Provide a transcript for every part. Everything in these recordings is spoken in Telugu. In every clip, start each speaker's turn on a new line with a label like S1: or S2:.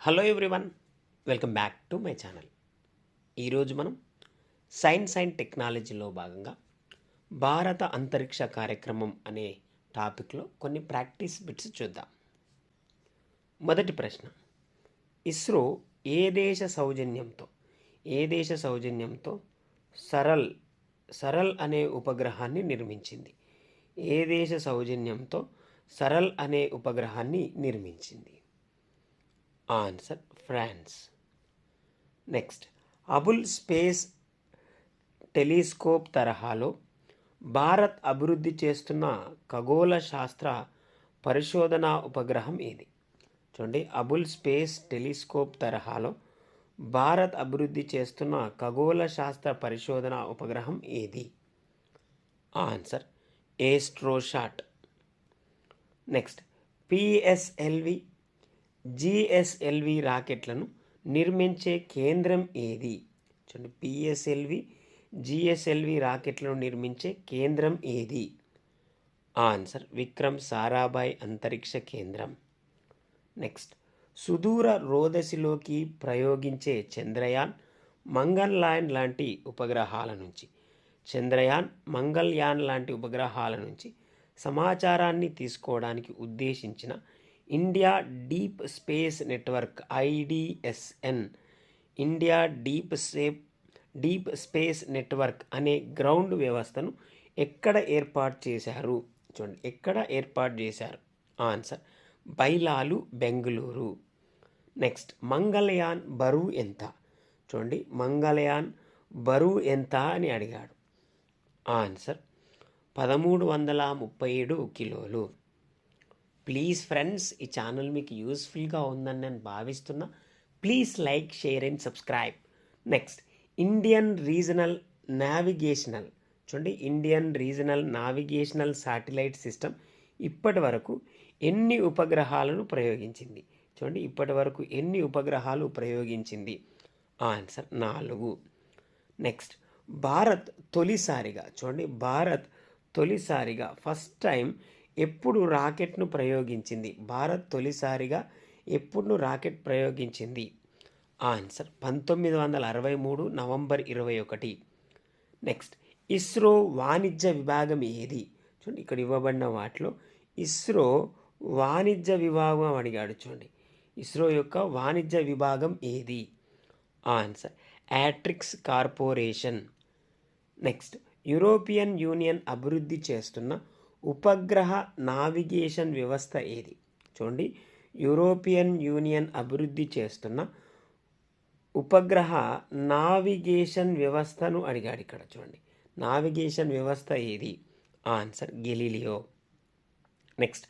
S1: Hello everyone welcome back to my channel ఈరోజు మనం సైన్స్ అండ్ టెక్నాలజీలో భాగంగా భారత అంతరిక్ష కార్యక్రమం అనే టాపిక్లో కొన్ని ప్రాక్టీస్ బిట్స్ చూద్దాం. మొదటి ప్రశ్న. ఇస్రో ఏ దేశ సౌజన్యంతో ఏ దేశ సౌజన్యంతో సరల్ సరల్ అనే ఉపగ్రహాన్ని నిర్మించింది? ఏ దేశ సౌజన్యంతో సరల్ అనే ఉపగ్రహాన్ని నిర్మించింది? Answer France. Next Hubble space telescope తరహాలో భారత్ అభివృద్ధి చేస్తున్న ఖగోళ శాస్త్ర పరిశోధన ఉపగ్రహం ఏది? చూడండి అబుల్ స్పేస్ టెలిస్కోప్ తరహాలో భారత్ అభివృద్ధి చేస్తున్న ఖగోళ శాస్త్ర పరిశోధన ఉపగ్రహం ఏది? Answer Astrosat. Next PSLV GSLV రాకెట్లను నిర్మించే కేంద్రం ఏది? చూడండి పిఎస్ఎల్వి జిఎస్ఎల్వి రాకెట్లను నిర్మించే కేంద్రం ఏది? ఆన్సర్ విక్రమ్ సారాభాయ్ అంతరిక్ష కేంద్రం. నెక్స్ట్ సుదూర రోదసిలోకి ప్రయోగించే చంద్రయాన్ మంగళయాన్ లాంటి ఉపగ్రహాల నుంచి. చంద్రయాన్ మంగళయాన్ లాంటి ఉపగ్రహాల నుంచి సమాచారాన్ని తీసుకోవడానికి ఉద్దేశించిన India deep space network IDSN India deep space deep space network అనే గ్రౌండ్ వ్యవస్థను ఎక్కడ ఏర్పాటు చేశారు? చూడండి ఎక్కడ ఏర్పాటు చేశారు? ఆన్సర్ బైలాలు బెంగళూరు. నెక్స్ట్ మంగళయాన్ బరువు ఎంత? చూడండి మంగళయాన్ బరువు ఎంత అని అడిగాడు. ఆన్సర్ పదమూడు వందల ముప్పై ఏడు కిలోలు. ప్లీజ్ ఫ్రెండ్స్ ఈ ఛానల్ మీకు యూస్ఫుల్గా ఉందని నేను భావిస్తున్నా. Please like share and subscribe next Indian regional navigational చూడండి Indian regional navigational satellite system ఇప్పటి వరకు ఎన్ని ఉపగ్రహాలను ప్రయోగించింది? చూడండి ఇప్పటి వరకు ఎన్ని ఉపగ్రహాలు ప్రయోగించింది? ఆన్సర్ నాలుగు. నెక్స్ట్ భారత్ తొలిసారిగా. చూడండి భారత్ తొలిసారిగా. ఫస్ట్ టైం ఎప్పుడు రాకెట్ను ప్రయోగించింది? భారత్ తొలిసారిగా ఎప్పుడు రాకెట్ ప్రయోగించింది? ఆన్సర్ పంతొమ్మిది వందల అరవై మూడు నవంబర్ ఇరవై ఒకటి. నెక్స్ట్ ఇస్రో వాణిజ్య విభాగం ఏది? చూడండి ఇక్కడ ఇవ్వబడిన వాటిలో ఇస్రో వాణిజ్య విభాగం అడిగాడు చూడండి. ఇస్రో యొక్క వాణిజ్య విభాగం ఏది? Answer Antrix corporation. Next European Union అభివృద్ధి చేస్తున్న ఉపగ్రహ నావిగేషన్ వ్యవస్థ ఏది? చూడండి. యూరోపియన్ యూనియన్ అభివృద్ధి చేస్తున్న ఉపగ్రహ నావిగేషన్ వ్యవస్థను అడిగాడు ఇక్కడ. చూడండి. నావిగేషన్ వ్యవస్థ ఏది? Answer Galileo. నెక్స్ట్.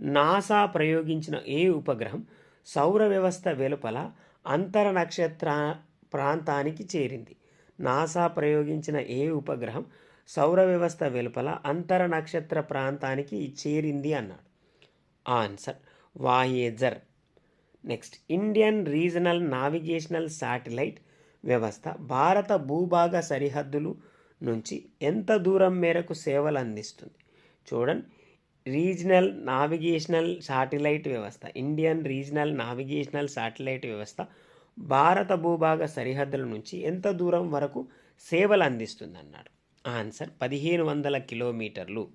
S1: నాసా ప్రయోగించిన ఏ ఉపగ్రహం సౌర వ్యవస్థ వెలుపల అంతర నక్షత్ర ప్రాంతానికి చేరింది? నాసా ప్రయోగించిన ఏ ఉపగ్రహం సౌర వ్యవస్థ వెలుపల అంతర నక్షత్ర ప్రాంతానికి చేరింది అన్నాడు. Answer Voyager. Next Indian regional navigational satellite వ్యవస్థ భారత భూభాగ సరిహద్దులు నుంచి ఎంత దూరం మేరకు సేవలు అందిస్తుంది? చూడండి. రీజనల్ నావిగేషనల్ శాటిలైట్ వ్యవస్థ ఇండియన్ రీజనల్ నావిగేషనల్ శాటిలైట్ వ్యవస్థ భారత భూభాగ సరిహద్దుల నుంచి ఎంత దూరం వరకు సేవలు అందిస్తుంది అన్నాడు ఆన్సర్ పదిహేను వందల కిలోమీటర్లు.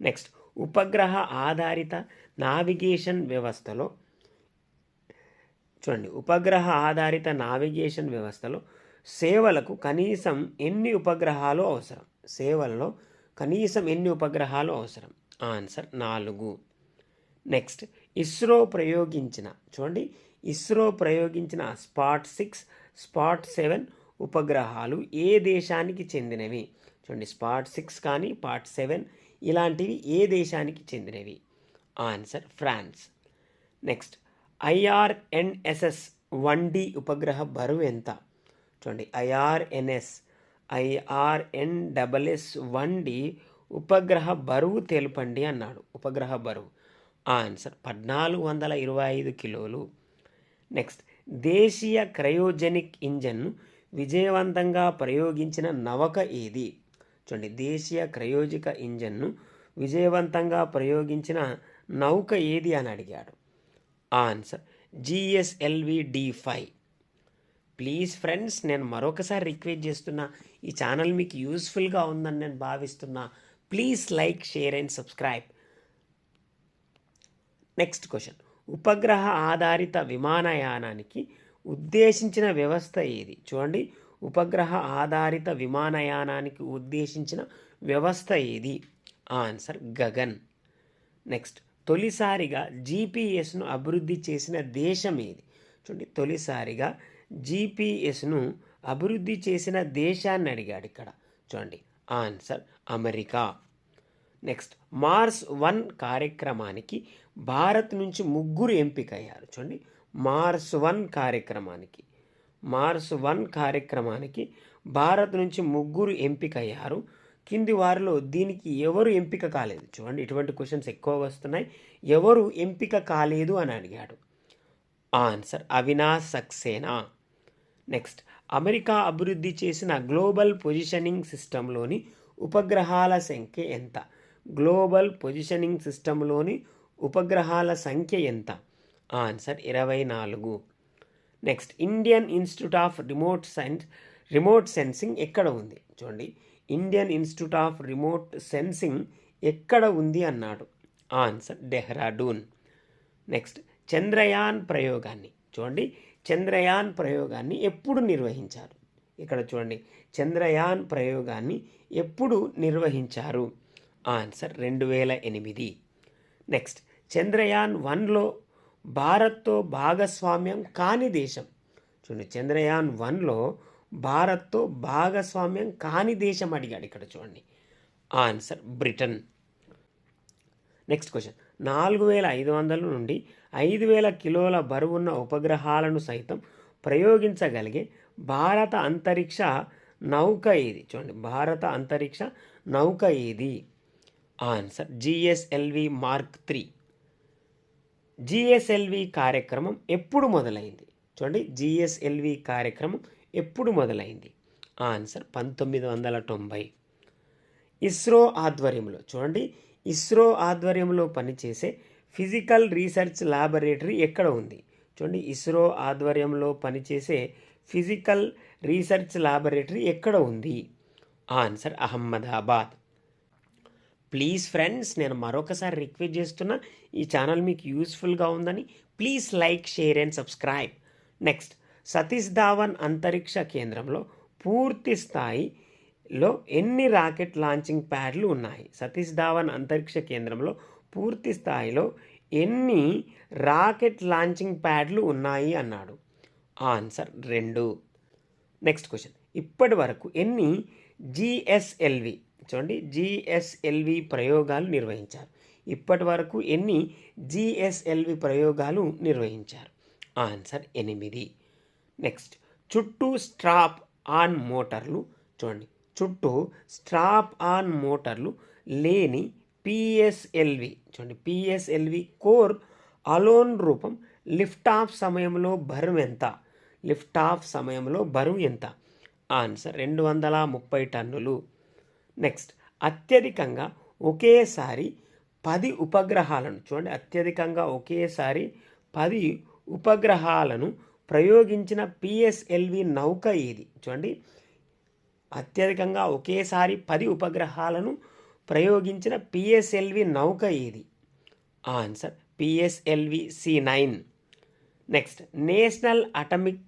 S1: నెక్స్ట్ ఉపగ్రహ ఆధారిత నావిగేషన్ వ్యవస్థలో చూడండి ఉపగ్రహ ఆధారిత నావిగేషన్ వ్యవస్థలో సేవలకు కనీసం ఎన్ని ఉపగ్రహాలు అవసరం? సేవల్లో కనీసం ఎన్ని ఉపగ్రహాలు అవసరం? ఆన్సర్ నాలుగు. నెక్స్ట్ ఇస్రో ప్రయోగించిన చూడండి ఇస్రో ప్రయోగించిన స్పాట్ సిక్స్ స్పాట్ సెవెన్ ఉపగ్రహాలు ఏ దేశానికి చెందినవి? చూడండి స్పాట్ సిక్స్ కానీ పార్ట్ సెవెన్ ఇలాంటివి ఏ దేశానికి చెందినవి? Answer France. Next IRNSS one D ఉపగ్రహ బరువు ఎంత? చూడండి IRNS IRN double S one D ఉపగ్రహ బరువు తెలుపండి అన్నాడు. ఉపగ్రహ బరువు. ఆన్సర్ పద్నాలుగు వందల ఇరవై ఐదు కిలోలు. నెక్స్ట్ దేశీయ క్రయోజెనిక్ ఇంజన్ను విజయవంతంగా ప్రయోగించిన నవక ఏది? చూడండి దేశీయ క్రయోజిక ఇంజన్ను విజయవంతంగా ప్రయోగించిన నౌక ఏది అని అడిగాడు? Answer GSLV D five please friends నేను మరొకసారి రిక్వెస్ట్ చేస్తున్నా ఈ ఛానల్ మీకు యూస్ఫుల్గా ఉందని నేను భావిస్తున్నా. Please like share and subscribe. Next question ఉపగ్రహ ఆధారిత విమానయానానికి ఉద్దేశించిన వ్యవస్థ ఏది చూడండి ఉపగ్రహ ఆధారిత విమానయానానికి ఉద్దేశించిన వ్యవస్థ ఏది ఆన్సర్ గగన్. నెక్స్ట్ తొలిసారిగా జీపీఎస్ను అభివృద్ధి చేసిన దేశం ఏది? చూడండి తొలిసారిగా జీపీఎస్ను అభివృద్ధి చేసిన దేశాన్ని అడిగాడు ఇక్కడ. చూడండి answer America. Next Mars one కార్యక్రమానికి భారత్ నుంచి ముగ్గురు ఎంపికయ్యారు. చూడండి మార్స్ వన్ కార్యక్రమానికి. మార్స్ వన్ కార్యక్రమానికి భారత్ నుంచి ముగ్గురు ఎంపికయ్యారు. కింది వారిలో దీనికి ఎవరు ఎంపిక కాలేదు? చూడండి ఇటువంటి క్వశ్చన్స్ ఎక్కువ వస్తున్నాయి. ఎవరు ఎంపిక కాలేదు అని అడిగాడు. Answer Avinash Saxena. Next America అభివృద్ధి చేసిన గ్లోబల్ పొజిషనింగ్ సిస్టంలోని ఉపగ్రహాల సంఖ్య ఎంత? గ్లోబల్ పొజిషనింగ్ సిస్టంలోని ఉపగ్రహాల సంఖ్య ఎంత? ఆన్సర్ ఇరవై నాలుగు. Next Indian institute of remote science remote sensing ఎక్కడ ఉంది? చూడండి. Indian institute of remote sensing ఎక్కడ ఉంది అన్నాడు? ఆన్సర్ డెహ్రాడూన్. నెక్స్ట్ చంద్రయాన్ ప్రయోగాన్ని. చూడండి చంద్రయాన్ ప్రయోగాన్ని ఎప్పుడు నిర్వహించారు? ఇక్కడ చూడండి చంద్రయాన్ ప్రయోగాన్ని ఎప్పుడు నిర్వహించారు? ఆన్సర్ రెండు వేల ఎనిమిది. నెక్స్ట్ చంద్రయాన్ వన్లో భారత్తో భాగస్వామ్యం కాని దేశం. చూడండి చంద్రయాన్ వన్లో భారత్తో భాగస్వామ్యం కాని దేశం అడిగాడు ఇక్కడ చూడండి. Answer Britain. Next question. నాలుగు వేల ఐదు వందల నుండి ఐదు వేల కిలోల బరువున్న ఉపగ్రహాలను సైతం ప్రయోగించగలిగే భారత అంతరిక్ష నౌక ఏది? చూడండి భారత అంతరిక్ష నౌక ఏది? Answer GSLV mark three. GSLV కార్యక్రమం ఎప్పుడు మొదలైంది? చూడండి జిఎస్ఎల్వి కార్యక్రమం ఎప్పుడు మొదలైంది? ఆన్సర్ పంతొమ్మిది వందల తొంభై. ఇస్రో ఆధ్వర్యంలో చూడండి ఇస్రో ఆధ్వర్యంలో పనిచేసే ఫిజికల్ రీసెర్చ్ ల్యాబొరేటరీ ఎక్కడ ఉంది? చూడండి ఇస్రో ఆధ్వర్యంలో పనిచేసే ఫిజికల్ రీసెర్చ్ ల్యాబొరేటరీ ఎక్కడ ఉంది? ఆన్సర్ అహ్మదాబాద్. ప్లీజ్ ఫ్రెండ్స్ నేను మరొకసారి రిక్వెస్ట్ చేస్తున్నా ఈ ఛానల్ మీకు యూస్ఫుల్గా ఉందని please like share and subscribe. Next Satish Dhawan అంతరిక్ష కేంద్రంలో పూర్తి స్థాయిలో ఎన్ని రాకెట్ లాంచింగ్ ప్యాడ్లు ఉన్నాయి? సతీష్ ధావన్ అంతరిక్ష కేంద్రంలో పూర్తి స్థాయిలో ఎన్ని రాకెట్ లాంచింగ్ ప్యాడ్లు ఉన్నాయి అన్నాడు? ఆన్సర్ రెండు. నెక్స్ట్ క్వశ్చన్ ఇప్పటి వరకు ఎన్ని జిఎస్ఎల్వి చూడండి జిఎస్ఎల్వి ప్రయోగాలు నిర్వహించారు. ఇప్పటి వరకు ఎన్ని జిఎస్ఎల్వి ప్రయోగాలు నిర్వహించారు? ఆన్సర్ ఎనిమిది. నెక్స్ట్ చుట్టూ స్ట్రాప్ ఆన్ మోటార్లు. చూడండి చుట్టూ స్ట్రాప్ ఆన్ మోటార్లు లేని పిఎస్ఎల్వి చూడండి పిఎస్ఎల్వి కోర్ అలోన్ రూపం లిఫ్ట్ ఆఫ్ సమయంలో బరువు ఎంత? లిఫ్ట్ ఆఫ్ సమయంలో బరువు ఎంత? ఆన్సర్ రెండు వందల ముప్పై టన్నులు. నెక్స్ట్ అత్యధికంగా ఒకేసారి పది ఉపగ్రహాలను చూడండి. అత్యధికంగా ఒకేసారి పది ఉపగ్రహాలను ప్రయోగించిన పిఎస్ఎల్వి నౌక ఇది చూడండి. అత్యధికంగా ఒకేసారి పది ఉపగ్రహాలను ప్రయోగించిన పిఎస్ఎల్వి నౌక ఏది? Answer PSLV C nine next national atomic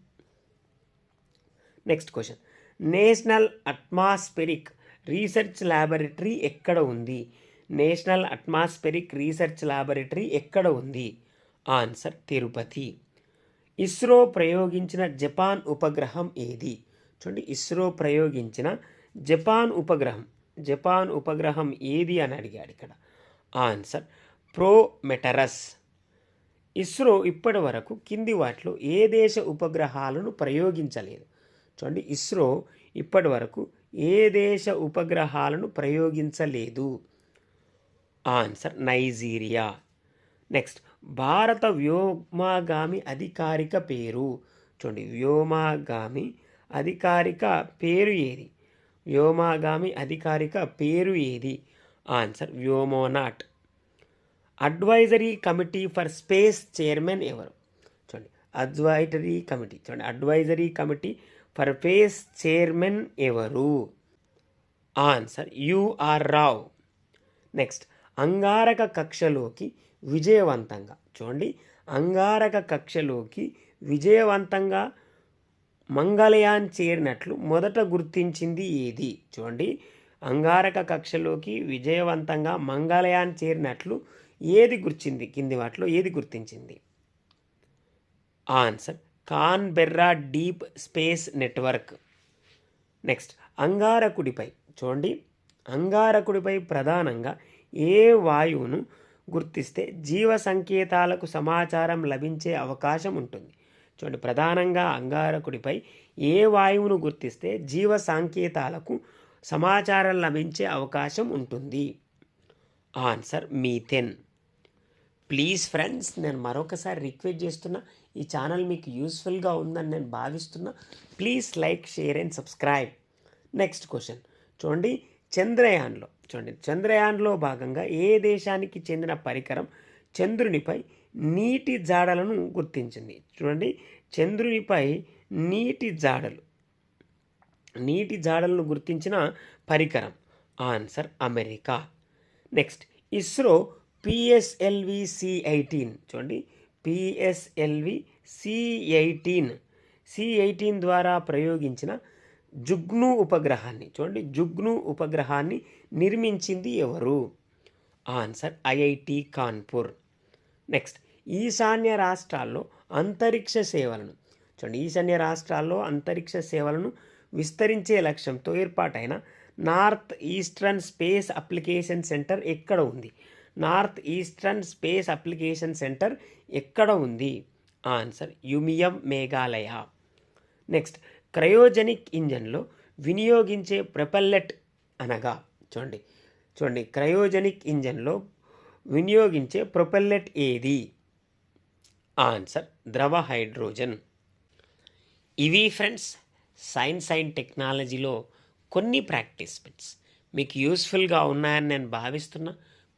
S1: next question national atmospheric research laboratory ఎక్కడ ఉంది? నేషనల్ అట్మాస్ఫెరిక్ రీసెర్చ్ ల్యాబొరేటరీ ఎక్కడ ఉంది? ఆన్సర్ తిరుపతి. ఇస్రో ప్రయోగించిన జపాన్ ఉపగ్రహం ఏది? చూడండి ఇస్రో ప్రయోగించిన జపాన్ ఉపగ్రహం. జపాన్ ఉపగ్రహం ఏది అని అడిగాడు ఇక్కడ. ఆన్సర్ ప్రోమెటరస్. ఇస్రో ఇప్పటి వరకు కింది వాటిలో ఏ దేశ ఉపగ్రహాలను ప్రయోగించలేదు? చూడండి ఇస్రో ఇప్పటి వరకు ఏ దేశ ఉపగ్రహాలను ప్రయోగించలేదు? Answer Nigeria. నెక్స్ట్ భారత వ్యోమాగామి అధికారిక పేరు. చూడండి వ్యోమాగామి అధికారిక పేరు ఏది? వ్యోమాగామి అధికారిక పేరు ఏది? Answer vyomanaut. Advisory committee for space chairman ఎవరు? చూడండి అడ్వైటరీ కమిటీ. చూడండి advisory committee for space chairman ఎవరు? Answer U R. నెక్స్ట్ అంగారక కక్షలోకి విజయవంతంగా. చూడండి అంగారక కక్షలోకి విజయవంతంగా మంగళయాన్ చేరినట్లు మొదట గుర్తించింది ఏది? చూడండి అంగారక కక్షలోకి విజయవంతంగా మంగళయాన్ చేరినట్లు ఏది గుర్చింది కింది వాటిలో ఏది గుర్తించింది? Answer Canberra deep space network. Next అంగారకుడిపై. చూడండి అంగారకుడిపై ప్రధానంగా ఏ వాయువును గుర్తిస్తే జీవ సంకేతాలకు సమాచారం లభించే అవకాశం ఉంటుంది. చూడండి ప్రధానంగా అంగారకుడిపై ఏ వాయువును గుర్తిస్తే జీవ సంకేతాలకు సమాచారం లభించే అవకాశం ఉంటుంది. Answer methane. ప్లీజ్ ఫ్రెండ్స్ నేను మరొకసారి రిక్వెస్ట్ చేస్తున్నా ఈ ఛానల్ మీకు యూస్ఫుల్గా ఉందని నేను భావిస్తున్నా. Please like share and subscribe next question చూడండి చంద్రయాన్లో చూడండి చంద్రయాన్లో భాగంగా ఏ దేశానికి చెందిన పరికరం చంద్రునిపై నీటి జాడలను గుర్తించింది? చూడండి చంద్రునిపై నీటి జాడలు నీటి జాడలను గుర్తించిన పరికరం. Answer America next ISRO PSLV C eighteen చూడండి. PSLV C eighteen C eighteen ద్వారా ప్రయోగించిన జుగ్ను ఉపగ్రహాన్ని చూడండి జుగ్ను ఉపగ్రహాన్ని నిర్మించింది ఎవరు? Answer IIT Kanpur. నెక్స్ట్ ఈశాన్య రాష్ట్రాల్లో అంతరిక్ష సేవలను చూడండి ఈశాన్య రాష్ట్రాల్లో అంతరిక్ష సేవలను విస్తరించే లక్ష్యంతో ఏర్పాటైన north eastern space application centre ఎక్కడ ఉంది? North eastern space application centre ఎక్కడ ఉంది? Answer Umiam Meghalaya. Next cryogenic ఇంజన్లో వినియోగించే ప్రొపెల్లెట్ అనగా చూడండి చూడండి క్రయోజెనిక్ ఇంజన్లో వినియోగించే ప్రొపెల్లెట్ ఏది? ఆన్సర్ ద్రవ హైడ్రోజన్. ఇవి ఫ్రెండ్స్ సైన్స్ అండ్ టెక్నాలజీలో కొన్ని ప్రాక్టీస్ బిట్స్. మీకు యూస్ఫుల్గా ఉన్నాయని నేను భావిస్తున్నా.